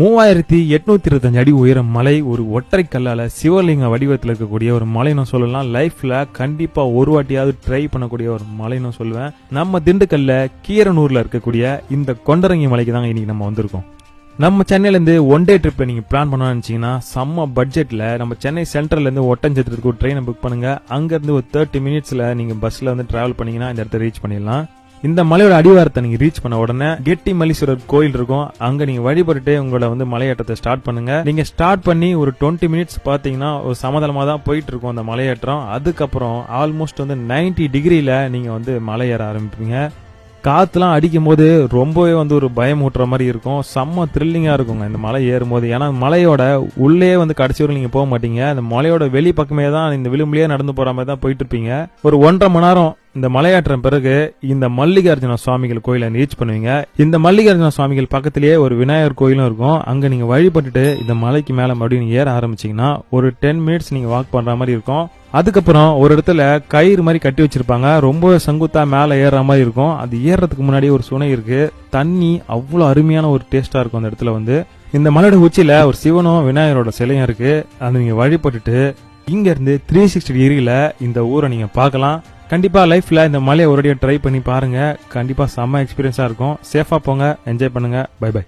மூவாயிரத்தி எட்நூத்தி இருபத்தஞ்சு அடி உயரம் மலை ஒரு ஒற்றை கல்லால சிவலிங்க வடிவத்தில் இருக்கக்கூடிய ஒரு மலைன்னு சொல்லலாம். லைஃப்ல கண்டிப்பா ஒரு வாட்டியாவது ட்ரை பண்ணக்கூடிய ஒரு மலைன்னு சொல்லுவேன். நம்ம திண்டுக்கல்ல கீரனூர்ல இருக்கக்கூடிய இந்த கொண்டரங்கி மலைக்கு தாங்க இன்னைக்கு நம்ம வந்திருக்கோம். நம்ம சென்னையிலேருந்து ஒன் டே ட்ரிப்பை நீங்கள் பிளான் பண்ணணும்னு நினச்சிங்கன்னா செம்ம பட்ஜெட்டில் நம்ம சென்னை சென்ட்ரல்லேருந்து ஒட்டஞ்சத்திற்கு ஒரு ட்ரெயினை புக் பண்ணுங்கள் அங்கேருந்து ஒரு தேர்ட்டி மினிட்ஸில் நீங்கள் பஸ்ஸில் வந்து ட்ராவல் பண்ணிங்கன்னா இந்த இடத்த ரீச் பண்ணிடலாம். இந்த மலையோட அடிவாரத்தை நீங்க ரீச் பண்ண உடனே கெட்டி மல்லீஸ்வரர் கோயில் இருக்கும். அங்க நீங்க வழிபட்டுட்டு உங்களோட வந்து மலையேற்றத்தை ஸ்டார்ட் பண்ணுங்க. நீங்க ஸ்டார்ட் பண்ணி ஒரு டுவெண்ட்டி மினிட்ஸ் பாத்தீங்கன்னா ஒரு சமதளமா தான் போயிட்டு இருக்கும் அந்த மலையேற்றம். அதுக்கப்புறம் ஆல்மோஸ்ட் வந்து நைன்டி டிகிரியில நீங்க வந்து மலை ஏற ஆரம்பிப்பீங்க. காத்துலாம் அடிக்கும் போது ரொம்பவே வந்து ஒரு பயம் ஊட்டுற மாதிரி இருக்கும். செம்ம த்ரில்லிங்காக இருக்குங்க. இந்த மலை ஏறும்போது. ஏன்னா மலையோட உள்ளே வந்து கடைசி வரைக்கும் நீங்கள் போக மாட்டீங்க. அந்த மலையோட வெளி பக்கமே தான் இந்த விளிம்புலேயே நடந்து போகிற மாதிரி தான் போயிட்டு இருப்பீங்க ஒரு ஒன்றரை மணி நேரம் இந்த மலையாற்றம் பிறகு இந்த மல்லிகார்ஜுன சுவாமிகள் கோயிலை ரீச் பண்ணுவீங்க. இந்த மல்லிகார்ஜுன சுவாமிகள் பக்கத்திலேயே ஒரு விநாயகர் கோயிலும் இருக்கும். அங்க நீங்க வழிபட்டுட்டு இந்த மலைக்கு மேல மறுபடியும் ஏற ஆரம்பிச்சீங்கன்னா ஒரு டென் மினிட்ஸ் நீங்க வாக் பண்ற மாதிரி இருக்கும். அதுக்கப்புறம் ஒரு இடத்துல கயிறு மாதிரி கட்டி வச்சிருப்பாங்க. ரொம்ப செங்குத்தா மேலே ஏறுற மாதிரி இருக்கும். அது ஏறுறதுக்கு முன்னாடி ஒரு சுனை இருக்கு. தண்ணி அவ்வளோ அருமையான ஒரு டேஸ்டா இருக்கும் அந்த இடத்துல வந்து. இந்த மலையோட உச்சியில ஒரு சிவனும் விநாயகரோட சிலையும் இருக்கு. அதை நீங்க வழிபட்டுட்டு இங்க இருந்து த்ரீ சிக்ஸ்டி டிகிரியில இந்த ஊரை நீங்க பார்க்கலாம். கண்டிப்பா லைஃப்ல இந்த மலையை ஒரு ட்ரை பண்ணி பாருங்க. கண்டிப்பா செம்ம எக்ஸ்பீரியன்ஸா இருக்கும். சேஃபா போங்க. என்ஜாய் பண்ணுங்க. By by